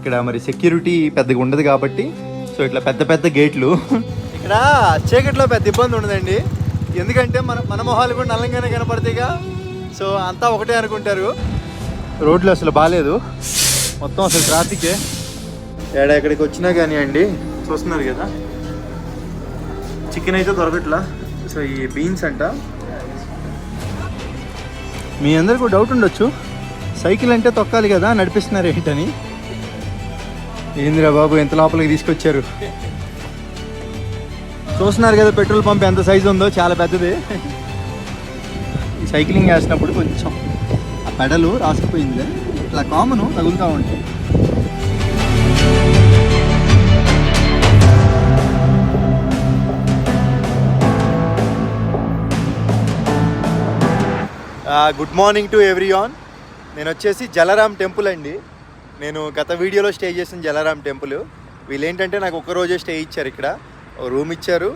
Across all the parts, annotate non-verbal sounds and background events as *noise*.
ఇక్కడ మరి సెక్యూరిటీ పెద్దగా ఉండదు కాబట్టి సో ఇట్లా పెద్ద పెద్ద గేట్లు. ఇక్కడ చీకట్లో పెద్ద ఇబ్బంది ఉండదండి. ఎందుకంటే మన మన మొహాలు కూడా నల్లంగానే కనపడతాయిగా. సో అంతా ఒకటే అనుకుంటారు. రోడ్లు అసలు బాగాలేదు మొత్తం అసలు ట్రాఫికే ఏడా ఇక్కడికి వచ్చినా కానీ అండి చూస్తున్నారు కదా. చికెన్ అయితే దొరకట్లా. సో ఈ బీన్స్ అంట. మీ అందరికీ డౌట్ ఉండొచ్చు. సైకిల్ అంటే తొక్కాలి కదా నడిపిస్తున్నారు ఏంటని ఏందిరా బాబు ఎంత లోపలికి తీసుకొచ్చారు? చూస్తున్నారు కదా పెట్రోల్ పంప్ ఎంత సైజు ఉందో చాలా పెద్దది. సైక్లింగ్ చేసినప్పుడు కొంచెం ఆ పెడలు రాసుకుపోయింది ఇట్లా కామను తగులుతూ ఉంటాయి good morning to everyone నేను వచ్చేసి జలరామ్ టెంపుల్ అండి. నేను గత వీడియోలో స్టే చేసిన జలారాం టెంపుల్. వీళ్ళు ఏంటంటే నాకు ఒక రోజే స్టే ఇచ్చారు ఇక్కడ. రూమ్ ఇచ్చారు.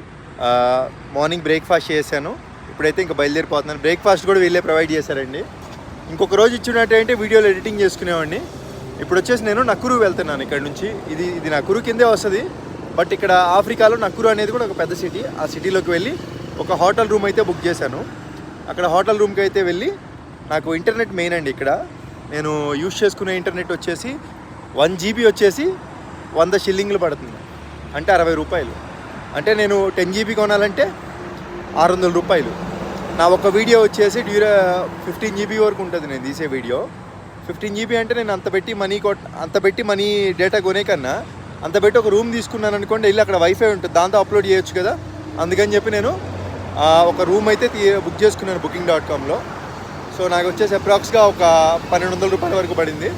మార్నింగ్ బ్రేక్ఫాస్ట్ చేశాను. ఇప్పుడైతే ఇంకా బయలుదేరిపోతున్నాను. బ్రేక్ఫాస్ట్ కూడా వీళ్ళే ప్రొవైడ్ చేశారండి. ఇంకొక రోజు ఇచ్చినట్టయితే వీడియోలు ఎడిటింగ్ చేసుకునేవాడిని. ఇప్పుడు వచ్చేసి నేను నక్కురు వెళ్తున్నాను ఇక్కడ నుంచి. ఇది ఇది నక్కురు కిందే వస్తుంది. బట్ ఇక్కడ ఆఫ్రికాలో నక్కురు అనేది కూడా ఒక పెద్ద సిటీ. ఆ సిటీలోకి వెళ్ళి ఒక హోటల్ రూమ్ అయితే బుక్ చేశాను. అక్కడ హోటల్ రూమ్కి అయితే వెళ్ళి నాకు ఇంటర్నెట్ మెయిన్ అండి ఇక్కడ. నేను యూజ్ చేసుకునే ఇంటర్నెట్ వచ్చేసి వన్ జీబీ వచ్చేసి వంద షిల్లింగ్లు పడుతుంది. అంటే అరవై రూపాయలు. అంటే నేను టెన్ జీబీ కొనాలంటే ఆరు వందల రూపాయలు. నా ఒక వీడియో వచ్చేసి డ్యూరా ఫిఫ్టీన్ జీబీ వరకు ఉంటుంది నేను తీసే వీడియో. ఫిఫ్టీన్ జీబీ అంటే నేను అంత పెట్టి మనీ కొట్ అంత పెట్టి మనీ డేటా కొనే కన్నా అంత పెట్టి ఒక రూమ్ తీసుకున్నాను అనుకోండి వెళ్ళి అక్కడ వైఫై ఉంటుంది దాంతో అప్లోడ్ చేయొచ్చు కదా. అందుకని చెప్పి నేను ఒక రూమ్ అయితే బుక్ చేసుకున్నాను బుకింగ్ డాట్ కామ్లో. సో నాకు వచ్చేసి అప్రాక్స్గా ఒక పన్నెండు వందల రూపాయల వరకు పడింది.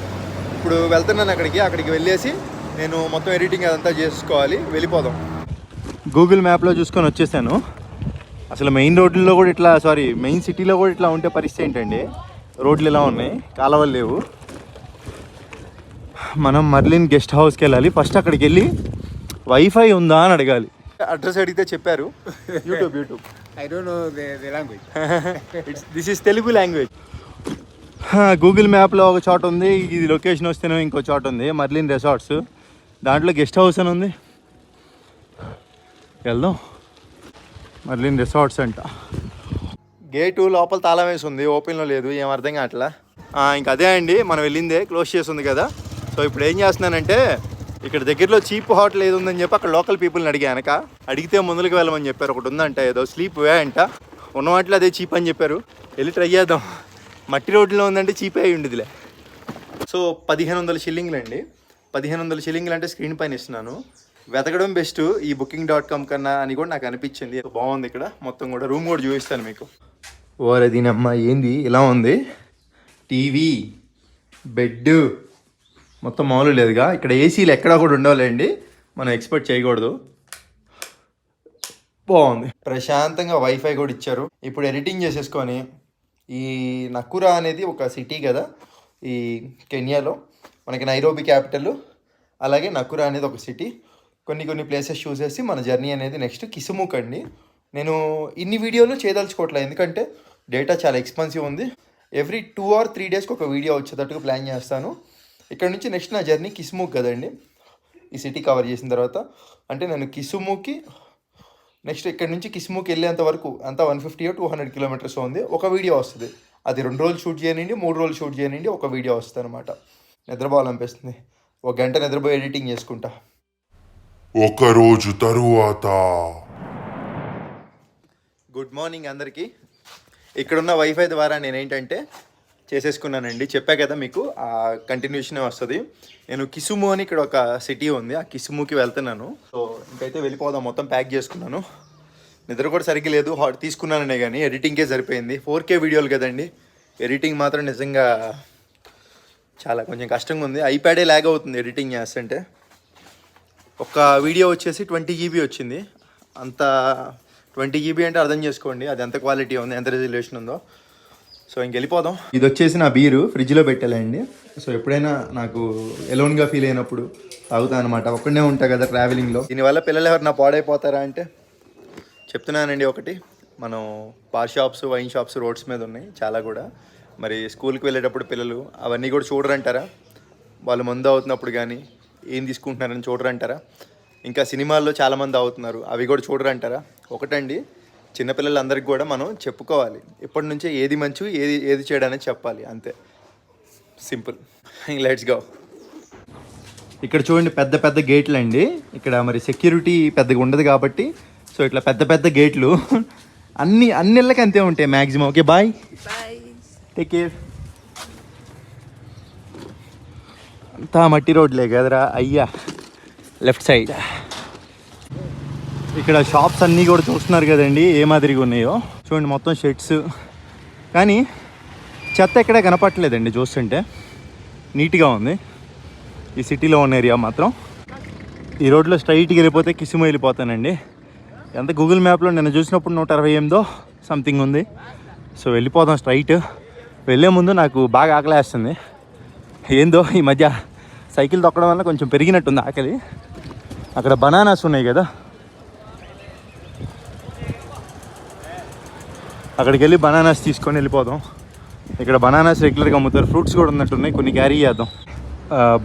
ఇప్పుడు వెళ్తున్నాను అక్కడికి అక్కడికి వెళ్ళేసి నేను మొత్తం ఎడిటింగ్ అదంతా చేసుకోవాలి. వెళ్ళిపోదాం. గూగుల్ మ్యాప్లో చూసుకొని వచ్చేసాను. అసలు మెయిన్ రోడ్లలో కూడా ఇట్లా సారీ మెయిన్ సిటీలో కూడా ఇట్లా ఉంటే పరిస్థితి ఏంటండి? రోడ్లు ఇలా ఉన్నాయి కాలువలు లేవు. మనం మర్లిన్ గెస్ట్ హౌస్కి వెళ్ళాలి. ఫస్ట్ అక్కడికి వెళ్ళి వైఫై ఉందా అని అడగాలి. అడ్రస్ అడిగితే చెప్పారు. *laughs* YouTube YouTube I don't know the, the language. It's this is Telugu language Google మ్యాప్లో ఒక చోట ఉంది. ఇది లొకేషన్ వస్తేనే ఇంకో చోట ఉంది. మర్లిన్ రిసార్ట్స్ దాంట్లో గెస్ట్ హౌస్ అని ఉంది. వెళ్దాం. మర్లిన్ రిసార్ట్స్ అంట. గేటు లోపల తాళం వేసి ఉంది. ఓపెన్లో లేదు. ఏం అర్థం కావట్లా? ఆ, ఇంక అదే అండి. మనం వెళ్ళిందే. క్లోజ్ చేసి ఉంది కదా. సో ఇప్పుడు ఏం చేస్తున్నానంటే ఇక్కడ దగ్గరలో చీప్ హోటల్ ఏది ఉందని చెప్పి అక్కడ లోకల్ పీపుల్ని అడిగానక అడిగితే ముందుకు వెళ్ళమని చెప్పారు ఒకటి ఉందంట ఏదో స్లీప్ వే అంట. ఉన్న వాటిలో అదే చీప్ అని చెప్పారు. వెళ్ళి ట్రై చేద్దాం. మట్టి రోడ్లో ఉందంటే చీప్ అయి ఉండేదిలే సో పదిహేను వందల షిల్లింగ్లు అండి. పదిహేను వందల షిల్లింగ్లు అంటే స్క్రీన్ పైన ఇస్తున్నాను. వెతకడం బెస్ట్ ఈ బుకింగ్ డాట్ కామ్ కన్నా అని కూడా నాకు అనిపించింది. బాగుంది ఇక్కడ. మొత్తం కూడా రూమ్ కూడా చూపిస్తాను మీకు. ఓరే దీనమ్మ ఏంది? ఇలా ఉంది. టీవీ బెడ్ మొత్తం మామూలు లేదుగా. ఇక్కడ ఏసీలు ఎక్కడా కూడా ఉండవులేండి. మనం ఎక్స్పెక్ట్ చేయకూడదు. బాగుంది. ప్రశాంతంగా వైఫై కూడా ఇచ్చారు. ఇప్పుడు ఎడిటింగ్ చేసేసుకొని ఈ నకురా అనేది ఒక సిటీ కదా ఈ కెన్యాలో మనకి నైరోబి క్యాపిటల్ అలాగే నకురా అనేది ఒక సిటీ కొన్ని కొన్ని ప్లేసెస్ చూసేసి మన జర్నీ అనేది నెక్స్ట్ కిసుముక్ అండి. నేను ఇన్ని వీడియోలు చేయదలుచుకోవట్లేదు. ఎందుకంటే డేటా చాలా ఎక్స్పెన్సివ్ ఉంది. ఎవ్రీ టూ ఆర్ త్రీ డేస్కి ఒక వీడియో వచ్చేటట్టుగా ప్లాన్ చేస్తాను. ఇక్కడ నుంచి నెక్స్ట్ నా జర్నీ కిసుముక్ కదండి. ఈ సిటీ కవర్ చేసిన తర్వాత. అంటే నేను కిసుముకి నెక్స్ట్ ఇక్కడ నుంచి కిస్ముకి వెళ్ళేంత వరకు అంతా one fifty two hundred kilometres ఉంది. ఒక వీడియో వస్తుంది. అది రెండు రోజులు షూట్ చేయనండి మూడు రోజులు షూట్ చేయనండి ఒక వీడియో వస్తుంది అనమాట నిద్రపోవాలనిపిస్తుంది. ఒక గంట నిద్రపోయి ఎడిటింగ్ చేసుకుంటా. ఒక రోజు తరువాత. గుడ్ మార్నింగ్ అందరికీ. ఇక్కడున్న వైఫై ద్వారా నేనేంటంటే చేసేసుకున్నానండి. చెప్పా కదా మీకు ఆ కంటిన్యూషన్ వస్తుంది. నేను కిసుము అని ఇక్కడ ఒక సిటీ ఉంది ఆ కిసుముకి వెళ్తున్నాను. సో ఇంకైతే వెళ్ళిపోదాం మొత్తం ప్యాక్ చేసుకున్నాను. నిద్ర కూడా సరిగ్గా లేదు హాట్ తీసుకున్నాననే కానీ ఎడిటింగ్కే సరిపోయింది. ఫోర్ కే వీడియోలు కదండి. ఎడిటింగ్ మాత్రం నిజంగా చాలా కొంచెం కష్టంగా ఉంది. ఐప్యాడే ల్యాగ్ అవుతుంది ఎడిటింగ్ చేస్తుంటే. ఒక వీడియో వచ్చేసి ట్వంటీ జీబీ వచ్చింది. అంత ట్వంటీ జీబీ అంటే అర్థం చేసుకోండి అది ఎంత క్వాలిటీ ఉంది ఎంత రిజల్యూషన్ ఉందో. సో ఇంక వెళ్ళిపోదాం. ఇది వచ్చేసి నా బీరు ఫ్రిడ్జ్లో పెట్టాలండి. సో ఎప్పుడైనా నాకు ఎలోన్గా ఫీల్ అయినప్పుడు తాగుతాను అనమాట ఒక్కడనే ఉంటా కదా ట్రావెలింగ్లో దీనివల్ల పిల్లలు ఎవరైనా పాడైపోతారా అంటే చెప్తున్నానండి ఒకటి. మనం bar shops wine shops roads మీద ఉన్నాయి చాలా కూడా. మరి స్కూల్కి వెళ్ళేటప్పుడు పిల్లలు అవన్నీ కూడా చూడరంటారా? వాళ్ళు మందు అవుతున్నప్పుడు కానీ ఏం తీసుకుంటున్నారని చూడరంటారా? ఇంకా సినిమాల్లో చాలామంది అవుతున్నారు అవి కూడా చూడరంటారా? ఒకటండి చిన్నపిల్లలందరికీ కూడా మనం చెప్పుకోవాలి. ఇప్పటి నుంచే ఏది మంచి ఏది ఏది చేయడానికి చెప్పాలి. అంతే. సింపుల్. *laughs* లెట్స్ గో ఇక్కడ చూడండి పెద్ద పెద్ద గేట్లు అండి ఇక్కడ మరి సెక్యూరిటీ పెద్దగా ఉండదు కాబట్టి సో ఇట్లా పెద్ద పెద్ద గేట్లు. *laughs* అన్ని అన్ని ఇళ్ళకి అంతే ఉంటాయి maximum okay bye. Take care అంతా మట్టి రోడ్లే కదరా. అయ్యా. లెఫ్ట్ సైడ్ ఇక్కడ షాప్స్ అన్నీ కూడా చూస్తున్నారు కదండి ఏ మాదిరిగా ఉన్నాయో. చూడండి మొత్తం షెడ్స్ కానీ చెత్త ఎక్కడ కనపట్టలేదండి చూస్తుంటే. నీట్గా ఉంది. ఈ సిటీలో ఉన్న ఏరియా మాత్రం. ఈ రోడ్లో స్ట్రైట్కి వెళ్ళిపోతే కిసిమ వెళ్ళిపోతానండి. ఎంత గూగుల్ మ్యాప్లో నిన్న చూసినప్పుడు నూట అరవై ఎనిమిదో సంథింగ్ ఉంది. సో వెళ్ళిపోదాం స్ట్రైట్ వెళ్ళే ముందు నాకు బాగా ఆకలేస్తుంది. ఏందో ఈ మధ్య సైకిల్ తొక్కడం వల్ల కొంచెం పెరిగినట్టుంది ఆకలి. అక్కడ బనానాస్ ఉన్నాయి కదా. అక్కడికి వెళ్ళి బనానాస్ తీసుకొని వెళ్ళిపోదాం. ఇక్కడ బనానాస్ రెగ్యులర్గా అమ్ముతారు. ఫ్రూట్స్ కూడా ఉన్నట్టున్నాయి. కొన్ని క్యారీ చేద్దాం.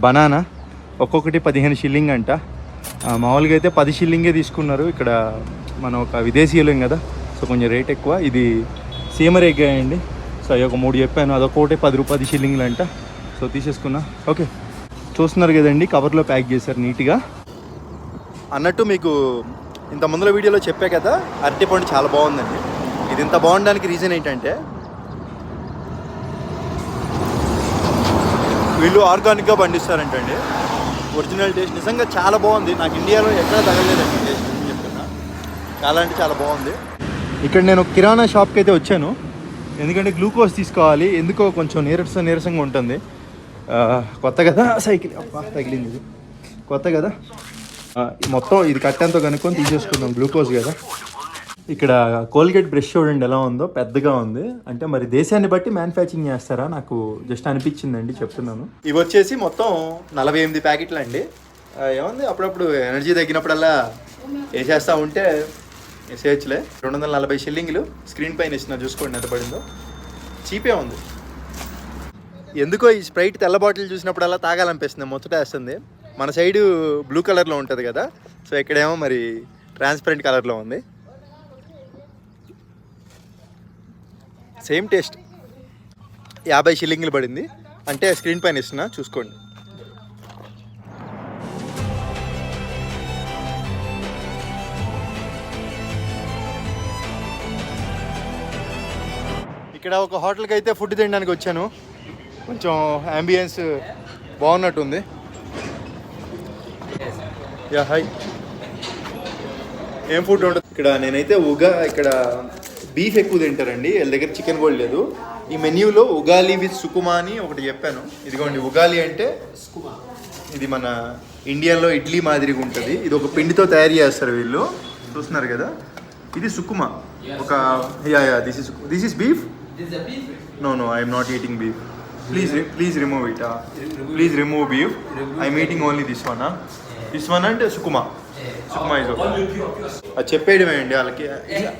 బనానా ఒక్కొక్కటి పదిహేను షిల్లింగ్ అంట. మామూలుగా అయితే పది షిల్లింగే తీసుకున్నారు. ఇక్కడ మనం ఒక విదేశీయులం కదా సో కొంచెం రేట్ ఎక్కువ. ఇది సీమర్ ఎగ్ అండి. సో అవి ఒక మూడు చెప్పాను. అదొకటి పది రూపాయలు షిల్లింగ్లు అంట సో తీసేసుకున్నా. ఓకే చూస్తున్నారు కదండి కవర్లో ప్యాక్ చేశారు నీట్గా. అన్నట్టు మీకు ఇంత ముందర వీడియోలో చెప్పా కదా అరటిపండు చాలా బాగుందండి. ఇది ఇంత బాగుండడానికి రీజన్ ఏంటంటే వీళ్ళు ఆర్గానిక్గా పండిస్తారంటండి. ఒరిజినల్ టేస్ట్ నిజంగా చాలా బాగుంది. నాకు ఇండియాలో ఎక్కడ తగలేదండి టేస్ట్ చెప్తున్నా. చాలా అంటే చాలా బాగుంది. ఇక్కడ నేను కిరాణా షాప్కి అయితే వచ్చాను. ఎందుకంటే గ్లూకోజ్ తీసుకోవాలి. ఎందుకో కొంచెం నీరస నీరసంగా ఉంటుంది. కొత్త కదా? సైకిల్. తగిలింది ఇది. కొత్త కదా? మొత్తం ఇది కట్టంతో కనుక్కొని తీసేసుకుందాం. గ్లూకోజ్ కదా? ఇక్కడ కోల్గేట్ బ్రష్ చూడండి ఎలా ఉందో పెద్దగా ఉంది. అంటే మరి దేశాన్ని బట్టి మ్యానుఫ్యాక్చరింగ్ చేస్తారా? నాకు జస్ట్ అనిపించిందండి చెప్తున్నాను. ఇవి వచ్చేసి మొత్తం నలభై ఎనిమిది ప్యాకెట్లు అండి. ఏముంది? అప్పుడప్పుడు ఎనర్జీ తగ్గినప్పుడల్లా వేసేస్తా ఉంటే వేసేయచ్చులే. రెండు వందల నలభై షిల్లింగ్లు స్క్రీన్ పైన ఇచ్చిన చూసుకోండి ఎంత పడిందో. చీపే ఉంది. ఎందుకో ఈ స్ప్రైట్ తెల్ల బాటిల్ చూసినప్పుడల్లా తాగాలనిపిస్తుంది ముచ్చట వేస్తుంది. మన సైడు బ్లూ కలర్లో ఉంటుంది కదా. సో ఇక్కడేమో మరి ట్రాన్స్పరెంట్ కలర్లో ఉంది. Same taste. యాభై షిల్లింగ్లు పడింది. అంటే స్క్రీన్ పైన ఇస్తున్నా చూసుకోండి. ఇక్కడ ఒక హోటల్కి అయితే ఫుడ్ తినడానికి వచ్చాను. కొంచెం అంబియన్స్ బాగున్నట్టుంది. Yeah hi. ఏం ఫుడ్ ఉంటుంది ఇక్కడ నేనైతే ఉగా ఇక్కడ బీఫ్ ఎక్కువ తింటారండి. వీళ్ళ దగ్గర చికెన్ కూడా లేదు. ఈ మెన్యూలో ఉగాలి విత్ సుకుమా అని ఒకటి చెప్పాను. ఇదిగోండి ఉగాలి అంటే ఇది మన ఇండియాలో ఇడ్లీ మాదిరిగా ఉంటుంది. ఇది ఒక పిండితో తయారు చేస్తారు వీళ్ళు. చూస్తున్నారు కదా? ఇది సుకుమా. ఒక yeah yeah this is this is beef no no I'm not eating beef please please remove it please remove beef I'm eating only this one ఇస్మాన్ అంటే సుకుమా సుకుమా ఇస్ అది చెప్పేయడమే అండి వాళ్ళకి.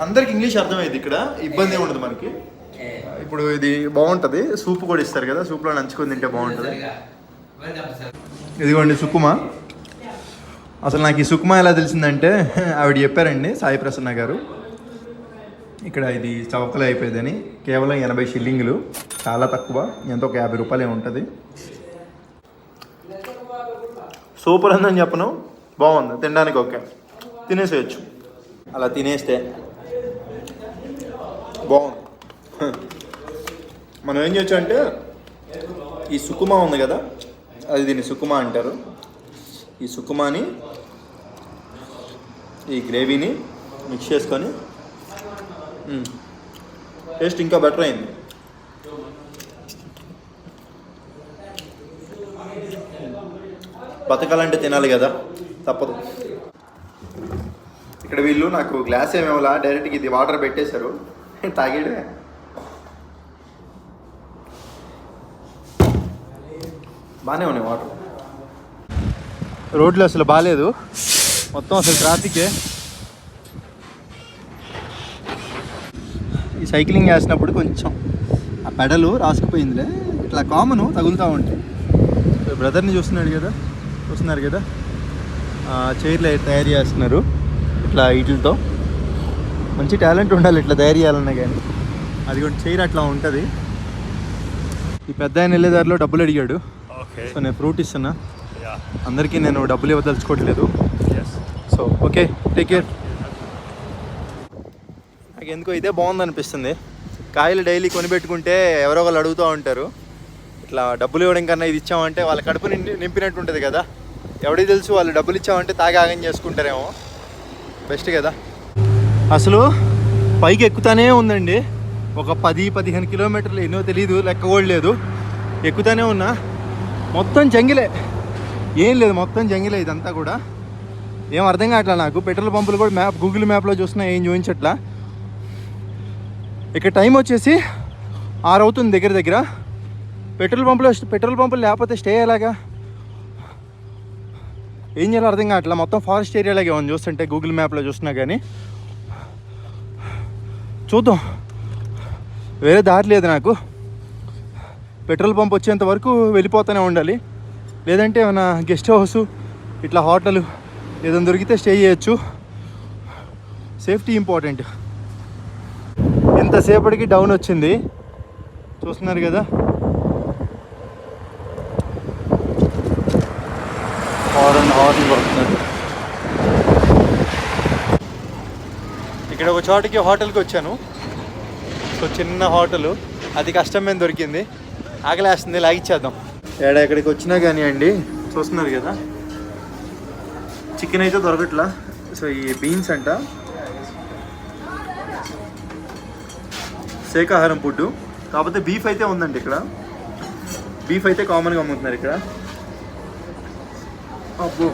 అందరికి ఇంగ్లీష్ అర్థమైంది ఇక్కడ. ఇబ్బంది ఉండదు మనకి. ఇప్పుడు ఇది బాగుంటుంది. సూప్ కూడా ఇస్తారు కదా సూప్లో నంచుకొని తింటే బాగుంటుంది. ఇదిగోండి సుకుమా. అసలు నాకు ఈ సుకుమా ఎలా తెలిసిందంటే ఆవిడ చెప్పారండి సాయి ప్రసన్న గారు. ఇక్కడ ఇది చవకలు అయిపోయిందని. కేవలం ఎనభై షిల్లింగ్లు చాలా తక్కువ ఎంతో ఒక యాభై రూపాయలే ఉంటుంది. సూపర్ ఉందని చెప్పను. బాగుంది. తినడానికి ఓకే. తినేసేయచ్చు. అలా తినేస్తే బాగుంది. మనం ఏం చేయొచ్చు అంటే ఈ సుకుమా ఉంది కదా అది దీన్ని సుకుమా అంటారు. ఈ సుకుమాని ఈ గ్రేవీని మిక్స్ చేసుకొని టేస్ట్ ఇంకా బెటర్ అయింది. బతకాలంటే తినాలి కదా? తప్పదు. ఇక్కడ వీళ్ళు నాకు గ్లాస్ ఏమేమలా డైరెక్ట్గా ఇది వాటర్ పెట్టేశారు. తాగేడే బాగానే ఉన్నాయి వాటర్. రోడ్లు అసలు బాగాలేదు మొత్తం అసలు ట్రాఫికే ఈ సైక్లింగ్ చేసినప్పుడు కొంచెం ఆ పెడలు రాసుకుపోయిందిలే. ఇట్లా కామన్ తగులుతూ ఉంటాయి. బ్రదర్ని చూస్తున్నాడు కదా. చూస్తున్నారు కదా. చైర్లు తయారు చేస్తున్నారు. ఇట్లా వీటితో. మంచి టాలెంట్ ఉండాలి ఇట్లా తయారు చేయాలన్నా కానీ. అది కూడా చైర్ అట్లా ఉంటుంది. ఈ పెద్ద ఆయన వెళ్ళేదారిలో డబ్బులు అడిగాడు. సో నేను ఫ్రూట్ ఇస్తున్నా. అందరికీ నేను డబ్బులు ఇవ్వదలుచుకోవట్లేదు. సో ఓకే టేక్ కేర్ నాకు ఎందుకో ఇదే బాగుంది అనిపిస్తుంది కాయలు డైలీ కొనిపెట్టుకుంటే ఎవరో ఒకళ్ళు అడుగుతూ ఉంటారు. ఇట్లా డబ్బులు ఇవ్వడం కన్నా ఇది ఇచ్చామంటే వాళ్ళ కడుపు నింపినట్టు ఉంటుంది కదా. ఎవడికి తెలుసు వాళ్ళు డబ్బులు ఇచ్చామంటే తాగాగం చేసుకుంటారేమో. బెస్ట్ కదా. అసలు పైకి ఎక్కుతానే ఉందండి. ఒక పది పదిహేను కిలోమీటర్లు ఎన్నో తెలియదు లెక్క కూడా లేదు. ఎక్కుతానే ఉన్నా. మొత్తం జంగిలే. ఏం లేదు మొత్తం జంగిలే ఇదంతా కూడా. ఏం అర్థం కావట్లా నాకు? పెట్రోల్ పంపులు కూడా మ్యాప్ గూగుల్ మ్యాప్లో చూసినా ఏం చూపించట్లా? ఇక్కడ టైం వచ్చేసి ఆరు అవుతుంది దగ్గర దగ్గర. పెట్రోల్ పంపులో పెట్రోల్ పంపులు లేకపోతే స్టే ఎలాగా? ఏం చేయాలో అర్థం కావట్లా మొత్తం ఫారెస్ట్ ఏరియాలాగే ఉంది. చూస్తుంటే గూగుల్ మ్యాప్లో చూస్తున్నా కానీ చూద్దాం. వేరే దారి లేదు నాకు. పెట్రోల్ పంప్ వచ్చేంత వరకు వెళ్ళిపోతూనే ఉండాలి. లేదంటే ఏమైనా గెస్ట్ హౌస్ ఇట్లా హోటల్ ఏదైనా దొరికితే స్టే చేయొచ్చు. సేఫ్టీ ఇంపార్టెంట్ ఎంతసేపటికి డౌన్ వచ్చింది. చూస్తున్నారు కదా. ఇక్కడ ఒక చోటకి హోటల్కి వచ్చాను. సో చిన్న హోటల్. అది కష్టం దొరికింది. ఆకలేస్తుంది లాగిచ్చేద్దాం. ఏడా ఇక్కడికి వచ్చినా కానీ అండి చూస్తున్నారు కదా. చికెన్ అయితే దొరకట్లా. సో ఈ బీన్స్ అంట. శాకాహారం ఫుడ్ కాకపోతే బీఫ్ అయితే ఉందండి ఇక్కడ. బీఫ్ అయితే కామన్గా అమ్ముతున్నారు ఇక్కడ. అబ్బో.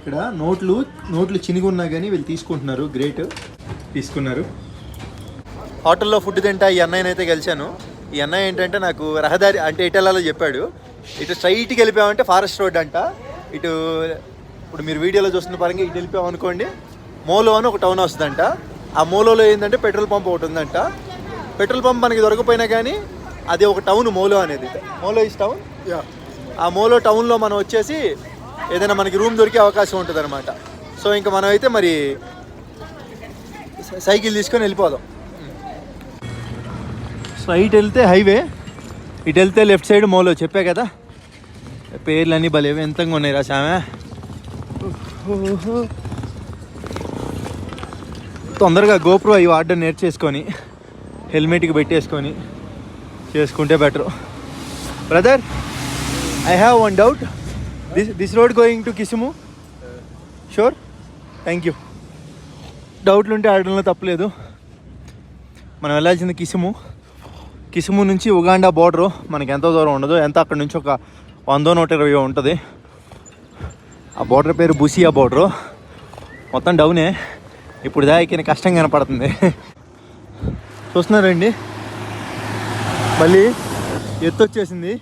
ఇక్కడ నోట్లు నోట్లు చినిగి ఉన్నా కానీ వీళ్ళు తీసుకుంటున్నారు. గ్రేట్. తీసుకున్నారు. హోటల్లో ఫుడ్ తింటా ఈ అన్నయ్యని అయితే కలిశాను ఈ అన్నయ్య ఏంటంటే నాకు రహదారి అంటే ఇటు వెళ్ళాలో చెప్పాడు. ఇటు స్ట్రైట్కి వెళ్ళిపోయామంటే ఫారెస్ట్ రోడ్ అంట. ఇటు ఇప్పుడు మీరు వీడియోలో చూస్తున్న పరంగా ఇటు వెళ్ళిపోయామనుకోండి మోలో అని ఒక టౌన్ వస్తుందంట. ఆ మోలోలో ఏంటంటే పెట్రోల్ పంప్ ఒకటి ఉందంట. పెట్రోల్ పంప్ మనకి దొరకపోయినా కానీ అది ఒక టౌన్ మోలో అనేది. Molo is town? ఆ మోలో టౌన్లో మనం వచ్చేసి ఏదైనా మనకి రూమ్ దొరికే అవకాశం ఉంటుంది అనమాట సో ఇంకా మనం అయితే మరి సైకిల్ తీసుకొని వెళ్ళిపోదాం. స్ట్రైట్ వెళ్తే హైవే ఇటు వెళ్తే లెఫ్ట్ సైడ్ మోలో చెప్పా కదా? పేర్లన్నీ భలే ఎంతంగా ఉన్నాయి రా సామె తొందరగా గోప్రో ఈ వాడడం నేర్చేసుకొని హెల్మెట్కి పెట్టేసుకొని చేసుకుంటే better. Brother I have one doubt this this road going to Kisumu sure thank you డౌట్లు ఉంటే ఆడడంలో తప్పలేదు. మనం వెళ్ళాల్సింది కిసుము. కిసుము నుంచి ఉగాండా బార్డరు మనకి ఎంతో దూరం ఉండదు. ఎంత అక్కడ నుంచి ఒక వందో నూట ఇరవై ఉంటుంది. ఆ బోర్డర్ పేరు బుసియా బార్డరు. మొత్తం డౌనే. ఇప్పుడు దాకిన కష్టం కనపడుతుంది. చూస్తున్నారండి. మళ్ళీ ఎత్తు వచ్చేసింది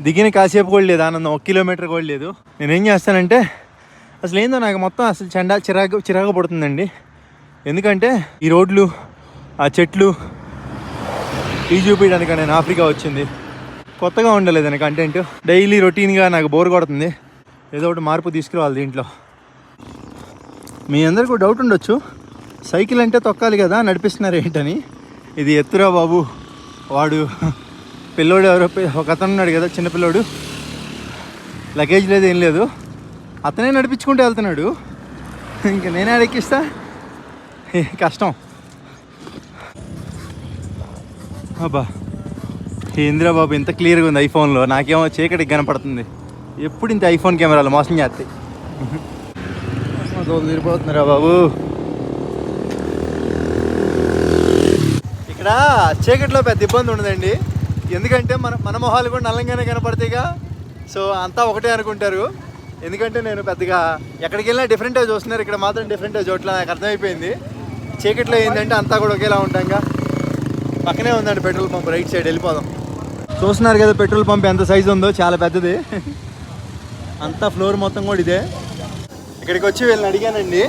దిగిన కాసేపు కూడా లేదు. ఆనందం. ఒక కిలోమీటర్ కూడా లేదు. నేనేం చేస్తానంటే అసలు ఏందో నాకు మొత్తం అసలు చెండా చిరాకు చిరాకు పడుతుందండి. ఎందుకంటే ఈ రోడ్లు ఆ చెట్లు ఈ చూపించడానికి నేను ఆఫ్రికా వచ్చింది. కొత్తగా ఉండలేదు నాకు కంటెంట్ డైలీ రొటీన్గా నాకు బోర్ కొడుతుంది. ఏదో ఒకటి మార్పు తీసుకురావాలి దీంట్లో. మీ అందరికీ డౌట్ ఉండొచ్చు. సైకిల్ అంటే తొక్కాలి కదా నడిపిస్తున్నారు ఏంటని. ఇది ఎత్తురా బాబు. వాడు పిల్లోడు ఎవరో ఒక అతను ఉన్నాడు కదా చిన్న పిల్లోడు. లగేజ్ లేదు ఏం లేదు. అతనే నడిపించుకుంటూ వెళ్తున్నాడు. ఇంక నేనే ఎక్కిస్తా కష్టం. అబ్బా ఏందిరా బాబు ఇంత క్లియర్గా ఉంది ఐఫోన్లో. నాకేమో చీకటికి కనపడుతుంది. ఎప్పుడు ఇంత ఐఫోన్ కెమెరాలు మోసం చేస్తాయి? అదో బాబు. ఇక్కడ చీకట్లో పెద్ద ఇబ్బంది ఉండదండి. ఎందుకంటే మన మన మొహాలు కూడా నల్లంగానే కనపడతాయిగా. సో అంతా ఒకటే అనుకుంటారు. ఎందుకంటే నేను పెద్దగా ఎక్కడికి వెళ్ళినా డిఫరెంట్గా చూస్తున్నారు. ఇక్కడ మాత్రం డిఫరెంట్గా చోట్ల నాకు అర్థమైపోయింది. చీకట్లో ఏంటంటే అంతా కూడా ఒకేలా ఉంటాంగా. పక్కనే ఉందండి పెట్రోల్ పంప్ రైట్ సైడ్ వెళ్ళిపోదాం. చూస్తున్నారు కదా పెట్రోల్ పంప్ ఎంత సైజు ఉందో చాలా పెద్దది. అంతా ఫ్లోర్ మొత్తం కూడా ఇదే. ఇక్కడికి వచ్చి వీళ్ళని అడిగానండి.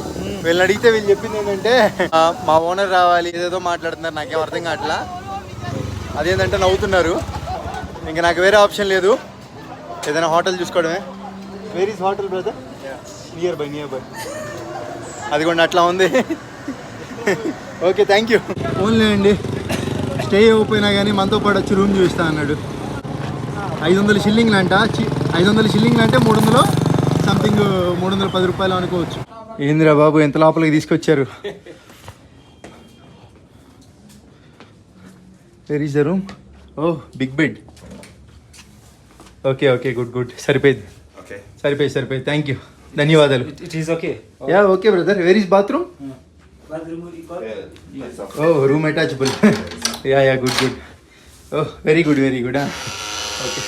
వీళ్ళని అడిగితే వీళ్ళు చెప్పింది ఏంటంటే మా ఓనర్ రావాలి ఏదేదో మాట్లాడుతున్నారు నాకేం అర్థం కావట్లా. అదేంటంటే నవ్వుతున్నారు. ఇంకా నాకు వేరే ఆప్షన్ లేదు. ఏదైనా hotel చూసుకోవడమే. Where is hotel brother nearby nearby అది కూడా అట్లా ఉంది. ఓకే థ్యాంక్ యూ ఓన్లీ అండి. స్టే అయిపోయినా కానీ మనతో పాటు వచ్చి రూమ్ చూపిస్తా అన్నాడు. ఐదు వందల షిల్లింగ్లు అంట. ఐదు వందల షిల్లింగ్లు అంటే మూడు వందలు సంథింగ్ మూడు వందల పది రూపాయలు అనుకోవచ్చు. ఏందిరా బాబు ఎంత లోపలికి తీసుకొచ్చారు? Where is the room oh big bed okay okay good good సరిపోయింది. Okay. సరిపోయింది సరిపోయింది థ్యాంక్ యూ ధన్యవాదాలు. It is okay. Yeah okay brother where is bathroom. Oh room attachable yeah yeah good good oh very good very good okay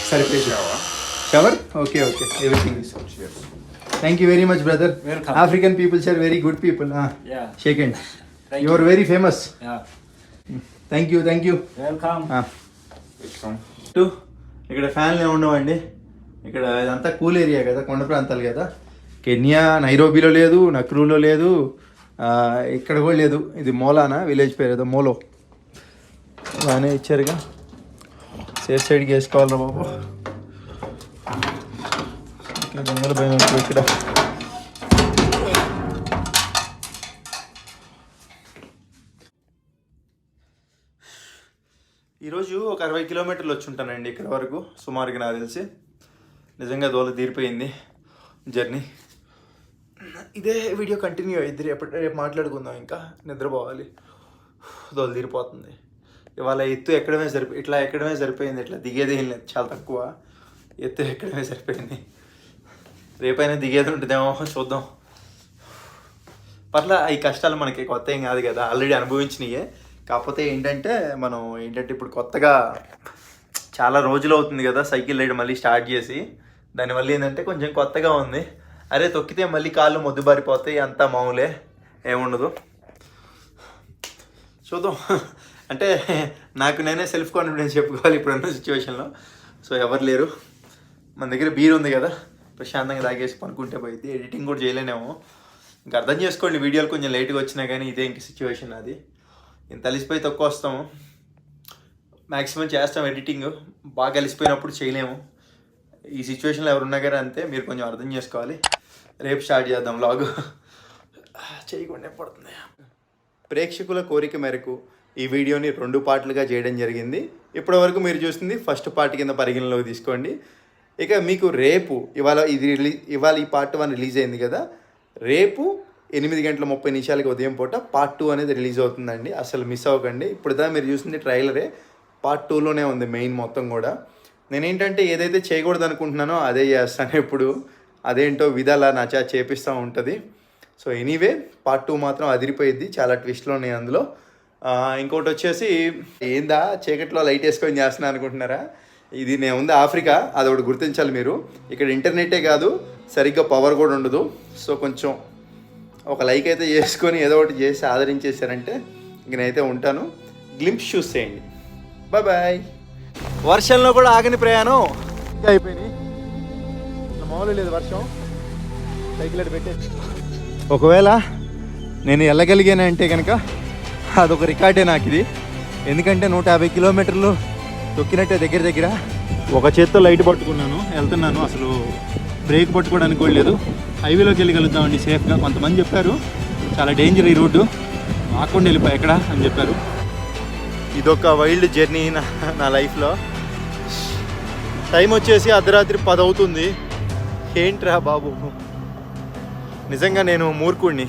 Shower. Shower okay okay everything is. Thank you very much brother. African peoples are very good people. Shake and you are very famous. Thank you thank you. Too ఇక్కడ ఫ్యాన్లు ఉండవండి? ఇక్కడ ఇదంతా cool area కదా కొండ ప్రాంతాలు కదా. Kenya నైరోబీలో లేదు నక్రూలో లేదు ఇక్కడ కూడా లేదు. ఇది మోలానా విలేజ్ పేరు ఏదో మోలో. బాగానే ఇచ్చారుగా. సేఫ్ సైడ్కి వేసుకోవాలరా బాబు. ఇక్కడ దొంగల భయం ఇక్కడ. ఈరోజు ఒక అరవై కిలోమీటర్లు వచ్చి ఉంటానండి ఇక్కడ వరకు సుమారుగా నాకు తెలిసి. నిజంగా దోల తీరిపోయింది. జర్నీ. ఇదే వీడియో కంటిన్యూ అయ్యింది రేపు రేపు మాట్లాడుకుందాం ఇంకా. నిద్రపోవాలి. దోల తీరిపోతుంది. ఇవాళ ఎత్తు ఎక్కడమే సరిపోయి ఇట్లా ఎక్కడమే సరిపోయింది. ఇట్లా దిగేది ఏం లేదు. చాలా తక్కువ. ఎత్తు ఎక్కడమే సరిపోయింది. రేపైనా దిగేది ఉంటుందేమో చూద్దాం. పర్లా ఈ కష్టాలు మనకి కొత్త ఏం కాదు కదా. ఆల్రెడీ అనుభవించినాయే. కాకపోతే ఏంటంటే మనం ఏంటంటే ఇప్పుడు కొత్తగా చాలా రోజులు అవుతుంది కదా సైకిల్ రైడ్ మళ్ళీ స్టార్ట్ చేసి. దానివల్ల ఏంటంటే కొంచెం కొత్తగా ఉంది. అరే తొక్కితే మళ్ళీ కాళ్ళు మొద్దుబారిపోతాయి అంతా మామూలే. ఏముండదు. చూద్దాం. అంటే నాకు నేనే సెల్ఫ్ కాన్ఫిడెన్స్ చెప్పుకోవాలి ఇప్పుడున్న సిచ్యువేషన్లో సో ఎవరు లేరు. మన దగ్గర బీర్ ఉంది కదా. ప్రశాంతంగా తాగేసి పనుకుంటే పోయింది ఎడిటింగ్ కూడా చేయలేనేమో. ఇంకా అర్థం చేసుకోండి వీడియోలు కొంచెం లేట్గా వచ్చినా కానీ ఇదే ఇంక సిచ్యువేషన్ అది ఇంత అలిసిపోయి తక్కువ వస్తాము మ్యాక్సిమం చేస్తాం ఎడిటింగ్ బాగా కలిసిపోయినప్పుడు చేయలేము. ఈ సిచ్యువేషన్లో ఎవరున్నా కానీ అంతే మీరు కొంచెం అర్థం చేసుకోవాలి. రేపు స్టార్ట్ చేద్దాం లాగ్ చేయకుండా పడుతుంది. ప్రేక్షకుల కోరిక మేరకు ఈ వీడియోని రెండు పార్ట్లుగా చేయడం జరిగింది. ఇప్పటివరకు మీరు చూస్తుంది ఫస్ట్ పార్ట్ కింద పరిగణలోకి తీసుకోండి. ఇక మీకు రేపు ఇవాళ ఇది రిలీజ్ ఇవాళ ఈ పార్ట్ వన్ రిలీజ్ అయింది కదా. రేపు ఎనిమిది గంటల ముప్పై నిమిషాలకి ఉదయం పూట పార్ట్ టూ అనేది రిలీజ్ అవుతుందండి. అసలు మిస్ అవ్వకండి. ఇప్పుడు దా మీరు చూసింది ట్రైలరే పార్ట్ టూలోనే ఉంది మెయిన్ మొత్తం కూడా. నేనేంటంటే ఏదైతే చేయకూడదు అనుకుంటున్నానో అదే చేస్తాను *laughs* ఎప్పుడు. అదేంటో విధాలా నచా చేపిస్తూ ఉంటుంది. సో ఎనీవే పార్ట్ టూ మాత్రం అదిరిపోయింది చాలా ట్విస్ట్లు ఉన్నాయి అందులో. ఇంకోటి వచ్చేసి ఏందా చీకట్లో లైట్ వేసుకొని చేస్తున్నా అనుకుంటున్నారా? ఇది నేను ఉంది ఆఫ్రికా అది ఒకటి గుర్తించాలి మీరు. ఇక్కడ ఇంటర్నెటే కాదు సరిగ్గా పవర్ కూడా ఉండదు. సో కొంచెం ఒక లైక్ అయితే చేసుకొని ఏదో ఒకటి చేసి ఆదరించేశారంటే ఇంక నేనైతే ఉంటాను. గ్లింప్స్ చూసేయండి. బాయ్ బాయ్ వర్షంలో కూడా ఆగని ప్రయాణం. ఇంకా అయిపోయినాయి. మామూలు లేదు వర్షం. సైకిల్ అటు పెట్టేసి. ఒకవేళ నేను వెళ్ళగలిగానంటే కనుక అదొక రికార్డే నాకు ఇది ఎందుకంటే నూట యాభై కిలోమీటర్లు తొక్కినట్టే దగ్గర దగ్గర. ఒక చేత్తో లైట్ పట్టుకున్నాను వెళ్తున్నాను. అసలు బ్రేక్ పట్టుకోవడానికి కూడా లేదు. హైవేలోకి వెళ్ళగలుగుతామండి సేఫ్గా. కొంతమంది చెప్పారు చాలా డేంజర్ ఈ రోడ్డు ఆకుండా వెళ్ళిపోయి ఎక్కడ అని చెప్పారు. ఇదొక వైల్డ్ జర్నీ నా నా లైఫ్లో. టైం వచ్చేసి అర్ధరాత్రి పది అవుతుంది ఏంట్రా బాబు? నిజంగా నేను మూర్ఖుడిని